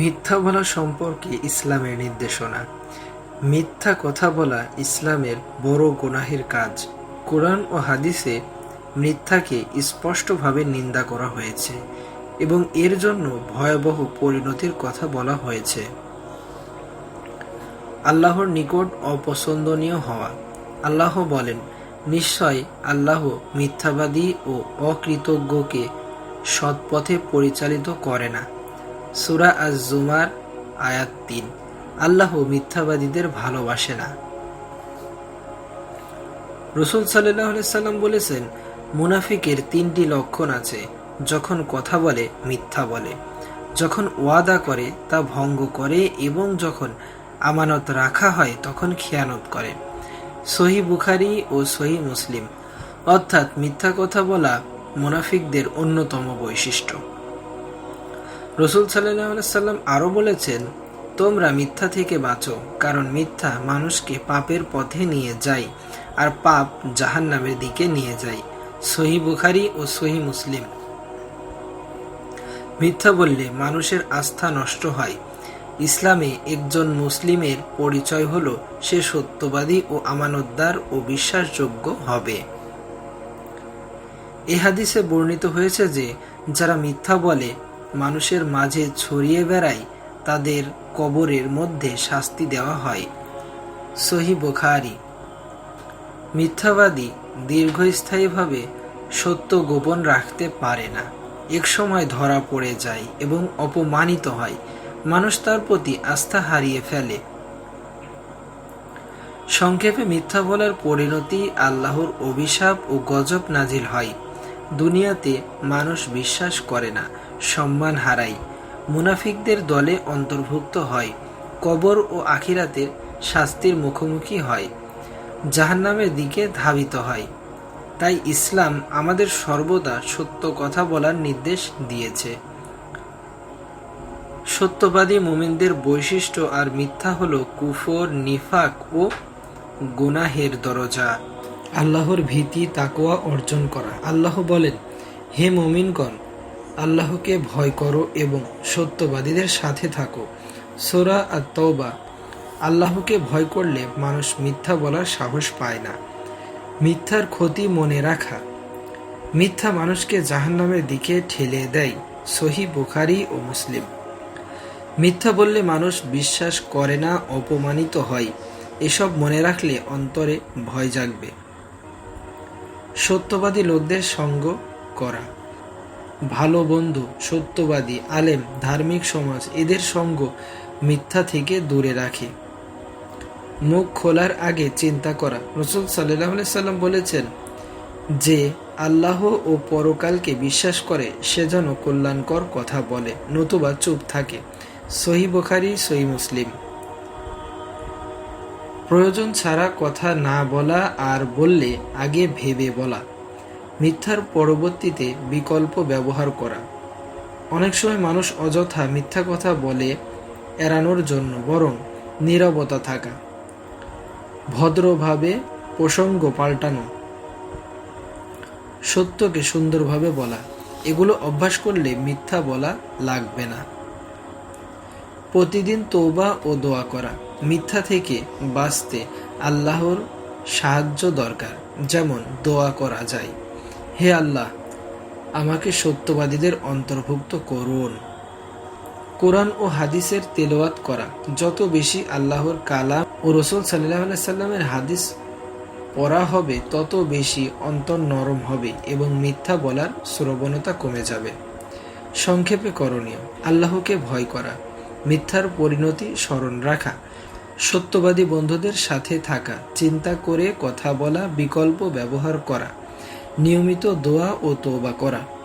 মিথ্যা বলা সম্পর্কে ইসলামের নির্দেশনা। মিথ্যা কথা বলা ইসলামের বড় গুনাহের কাজ। কোরআন ও হাদিসে মিথ্যাকে স্পষ্টভাবে নিন্দা করা হয়েছে এবং এর জন্য ভয়াবহ পরিণতির কথা বলা হয়েছে। আল্লাহর নিকট অপছন্দনীয় হওয়া। আল্লাহ বলেন, নিশ্চয় আল্লাহ মিথ্যাবাদী ও অকৃতজ্ঞকে সৎপথে পরিচালিত করে না। সুরা আজ জুমার আয়াত তিন। আল্লাহ মিথ্যাবাদীদের ভালোবাসে না। রসুল সাল্লাহ সাল্লাম বলেছেন, মুনাফিকের তিনটি লক্ষণ আছে, যখন কথা বলে, মিথ্যা বলে। যখন ওয়াদা করে, তা ভঙ্গ করে এবং যখন আমানত রাখা হয়, তখন খেয়ানত করে। সহি বুখারি ও সহি মুসলিম। অর্থাৎ মিথ্যা কথা বলা মুনাফিকদের অন্যতম বৈশিষ্ট্য। রসুল সাল্লাহ সাল্লাম আরও বলেছেন, তোমরা মিথ্যা থেকে বাঁচো, কারণ মিথ্যা মানুষকে পাপের পথে নিয়ে যায় আর পাপ জাহান নামের দিকে নিয়ে যায়। সহি বুখারি ও সহি মুসলিম। মিথ্যা বললে মানুষের আস্থা নষ্ট হয়। ইসলামে একজন মুসলিমের পরিচয় হল, সে সত্যবাদী ও আমানতদার ও বিশ্বাসযোগ্য হবে। এ হাদিসে বর্ণিত হয়েছে যে, যারা মিথ্যা বলে মানুষের মাঝে ছড়িয়ে বেড়ায়, তাদের কবরের মধ্যে শাস্তি দেওয়া হয়। সহি বোখারি। মিথ্যাবাদী দীর্ঘস্থায়ীভাবে সত্য গোপন রাখতে পারে না। এক সময় ধরা পড়ে যায় এবং অপমানিত হয়। মানুষ তার প্রতি আস্থা হারিয়ে ফেলে। সংক্ষেপে মিথ্যা বলার পরিণতি আল্লাহর অভিশাপ ও গজব নাজিল হয়। দুনিয়াতে মানুষ বিশ্বাস করে না। সম্মান হারায় মুনাফিকদের দলে অন্তর্ভুক্ত হয়। কবর ও আখিরাতের শাস্তির মুখোমুখি হয়। জাহান্নামের দিকে ধাবিত হয়। তাই ইসলাম আমাদের সর্বদা সত্য কথা বলার নির্দেশ দিয়েছে। সত্যবাদী মোমিনদের বৈশিষ্ট্য আর মিথ্যা হল কুফর, নিফাক ও গুনাহের দরজা। আল্লাহর ভীতি তাকোয়া অর্জন করা। আল্লাহ বলেন, হে মোমিনগণ আল্লাহকে ভয় করো এবং সত্যবাদীদের সাথে থাকো। সোরা আর তওবা আল্লাহকে ভয় করলে মানুষ মিথ্যা বলার সাহস পায় না। মিথ্যার ক্ষতি মনে রাখা। মিথ্যা মানুষকে জাহান্নামের দিকে ঠেলে দেয়, সহি বুখারি ও মুসলিম। মিথ্যা বললে মানুষ বিশ্বাস করে না, অপমানিত হয়। এসব মনে রাখলে অন্তরে ভয় জাগবে। সত্যবাদী লোকদের সঙ্গ করা। ভালো বন্ধু, সত্যবাদী, আলেম, ধার্মিক সমাজ, এদের সঙ্গ মিথ্যা থেকে দূরে রাখে। মুখ খোলার আগে চিন্তা করা। রসুল সাল্লাহ সাল্লাম বলেছেন যে, আল্লাহ ও পরকালকে বিশ্বাস করে, সে যেন কল্যাণকর কথা বলে, নতুবা চুপ থাকে। সহি বোখারি, সহি মুসলিম। প্রয়োজন ছাড়া কথা না বলা আর বললে আগে ভেবে বলা। মিথ্যার পরবর্তীতে বিকল্প ব্যবহার করা। অনেক সময় মানুষ অযথা মিথ্যা কথা বলে এড়ানোর জন্য বরং নীরবতা থাকা। ভদ্রভাবে প্রসঙ্গ পাল্টানো। সত্যকে সুন্দরভাবে বলা। এগুলো অভ্যাস করলে মিথ্যা বলা লাগবে না। প্রতিদিন তৌবা ও দোয়া করা। মিথ্যা থেকে বাঁচতে আল্লাহর সাহায্য দরকার। যেমন দোয়া করা যায়। হে আল্লাহ, আমাকে সত্যবাদীদের অন্তর্ভুক্ত করুন। কোরআন ও হাদিসের তেলোয়াত করা, যত বেশি আল্লাহর কালাম ও রসুল সাল্লাহ সাল্লামের হাদিস পড়া হবে, তত বেশি অন্তর নরম হবে এবং মিথ্যা বলার শ্রবণতা কমে যাবে। সংক্ষেপে করণীয়, আল্লাহকে ভয় করা, মিথ্যার পরিণতি স্মরণ রাখা, সত্যবাদী বন্ধুদের সাথে থাকা, চিন্তা করে কথা বলা, বিকল্প ব্যবহার করা। নিয়মিত দোয়া ও তোবা করা।